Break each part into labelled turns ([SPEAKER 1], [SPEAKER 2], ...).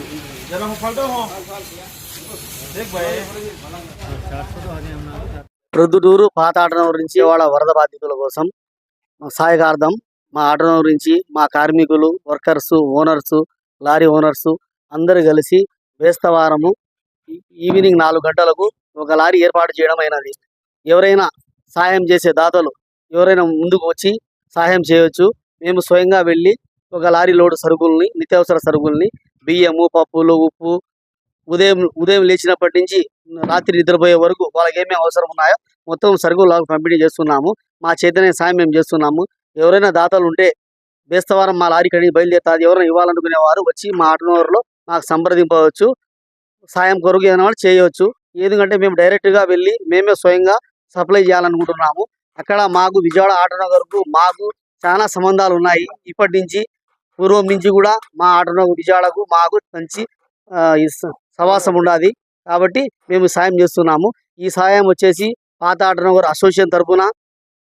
[SPEAKER 1] जरा हम पलटो हो देख भाई
[SPEAKER 2] ప్రొద్దుటూరు పాత ఆటనూరు నుంచి వాళ్ళ వరద బాధితుల కోసం సహాయకార్థం మా ఆటనూరు నుంచి మా కార్మికులు వర్కర్స్ ఓనర్స్ లారీ ఓనర్స్ అందరూ కలిసి వేస్తవారము ఈ- ఈవినింగ్ నాలుగు గంటలకు ఒక లారీ ఏర్పాటు చేయడం అయినది ఎవరైనా సాయం చేసే దాతలు ఎవరైనా ముందుకు వచ్చి సహాయం చేయవచ్చు మేము స్వయంగా వెళ్ళి ఒక లారీ లోడు సరుకుల్ని నిత్యావసర సరుకుల్ని బియ్యము పప్పులు ఉప్పు ఉదయం ఉదయం లేచినప్పటి నుంచి రాత్రి నిద్రపోయే వరకు వాళ్ళకి ఏమేమి అవసరం ఉన్నాయో మొత్తం సరుకులు పంపిణీ చేస్తున్నాము. మా చేతనే సాయం మేము చేస్తున్నాము. ఎవరైనా దాతలు ఉంటే బేస్తవారం మా లారీ కడిగి బయలుదేరుతుంది ఎవరైనా ఇవ్వాలనుకునేవారు వచ్చి మా ఆటోనవర్లో మాకు సంప్రదింపవచ్చు. సాయం కొరకు ఏదైనా చేయవచ్చు. ఎందుకంటే మేము డైరెక్ట్గా వెళ్ళి మేమే స్వయంగా సప్లై చేయాలనుకుంటున్నాము. అక్కడ మాకు విజయవాడ ఆటోనగర్కు మాకు చాలా సంబంధాలు ఉన్నాయి. ఇప్పటి నుంచి పూర్వం నుంచి కూడా మా ఆటోనగర్ విజయవాడకు మాకు మంచి ఆ, ఈ స- సవాసం ఉండాలి కాబట్టి మేము సాయం చేస్తున్నాము ఈ సాయం వచ్చేసి పాత ఆటోనగర్ అసోసియేషన్ తరఫున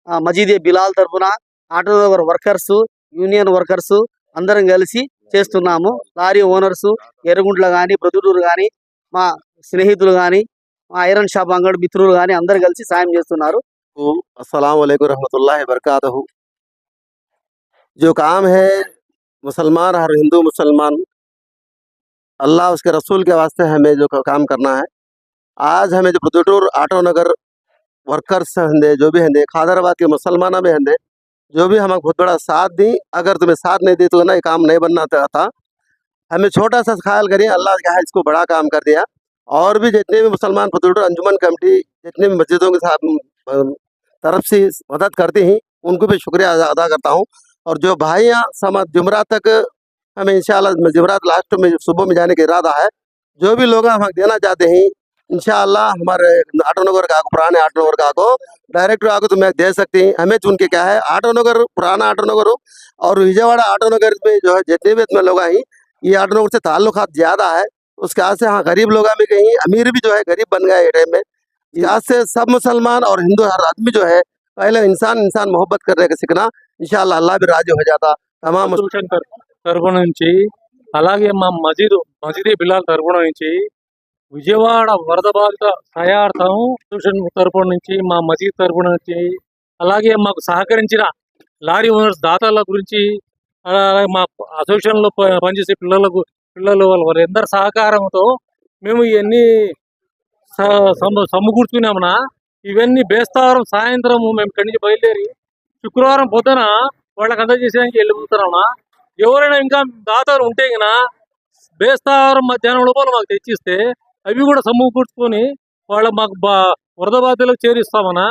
[SPEAKER 2] మజీదే బిలాల్ తరఫున ఆటోనగర్ వర్కర్స్ యూనియన్ వర్కర్స్ అందరం కలిసి చేస్తున్నాము లారీ ఓనర్స్ ఎర్రగుంట్ల కానీ ప్రొద్దుటూరు కానీ మా స్నేహితులు కానీ మా ఐరన్ షాప్ అంగడి మిత్రులు కానీ అందరు కలిసి సాయం చేస్తున్నారు
[SPEAKER 3] अस्सलाम वालेकुम रहमतुल्लाहि वबरकातुहू जो काम है मुसलमान हर हिंदू मुसलमान, अल्लाह उसके रसूल के वास्ते हमें जो काम करना है। आज हमें जो प्रदुटूर आटो नगर वर्कर्स हंदे, जो भी हंदे खादराबाद के मुसलमान भी हंदे, जो भी हमें बहुत बड़ा साथ दी, अगर तुम्हें साथ नहीं दी तो ना ये काम नहीं बनना था हमें छोटा सा ख्याल करिए, अल्लाह का है इसको बड़ा काम कर दिया। और भी जितने भी मुसलमान प्रदुटूर अंजुमन कमेटी, जितने भी मस्जिदों के साथ तरफ़ से मदद करते हैं, उनको भी शुक्रिया अदा करता हूँ। और जो भाइयाँ समा जुमरा तक, हमें इंशाल्लाह जुमरात लास्ट में सुबह में जाने का इरादा है, जो भी लोग हम देना चाहते हैं, इंशाल्लाह हमारे आटो नगर का पुराने आटो नगर का को डायरेक्ट आको तो मैं दे सकती हैं। हमें चुन के क्या है, आटो नगर, पुराना आटो नगर हो और विजयवाड़ा आटो नगर में जो है जितने भी इसमें लोग हैं ये आटो नगर से ताल्लुकात ज़्यादा है उसके आज से हाँ गरीब लोग भी कहीं, अमीर भी जो है गरीब बन गए टाइम में। यहाँ से सब मुसलमान और हिंदू हर आदमी जो है पहले इंसान इंसान मोहब्बत करने का सीखना इंशाल्लाह अल्लाह भी राजी हो जाता तमाम
[SPEAKER 1] అసోసియేషన్ తర- తరపున నుంచి అలాగే మా మజీద్ మజీదీ బిల్లాల తరపున నుంచి విజయవాడ వరద బాధిత సహాయార్థం అసోసియేషన్ తరపున నుంచి మా మజీద్ తరపున నుంచి అలాగే మాకు సహకరించిన లారీ ఓనర్స్ దాతల గురించి అలాగే మా అసోసియేషన్ లో ప- పనిచేసే పిల్లలకు పిల్లలు వాళ్ళ వారందరి సహకారంతో మేము ఇవన్నీ స- సమ- సమకూర్చుకున్నామునా ఇవన్నీ బేస్తవారం సాయంత్రం మేము ఇక్కడి నుంచి బయలుదేరి శుక్రవారం పొద్దున వాళ్ళకి అందజేసేదానికి వెళ్ళిపోతున్నామా ఎవరైనా ఇంకా దాతలు ఉంటే గిన బేస్తవారం మధ్యాహ్నం లోపల మాకు తెచ్చిస్తే అవి కూడా సమకూర్చుకొని వాళ్ళ మాకు బా వరద బాధ్యులకు చేరిస్తామన్నా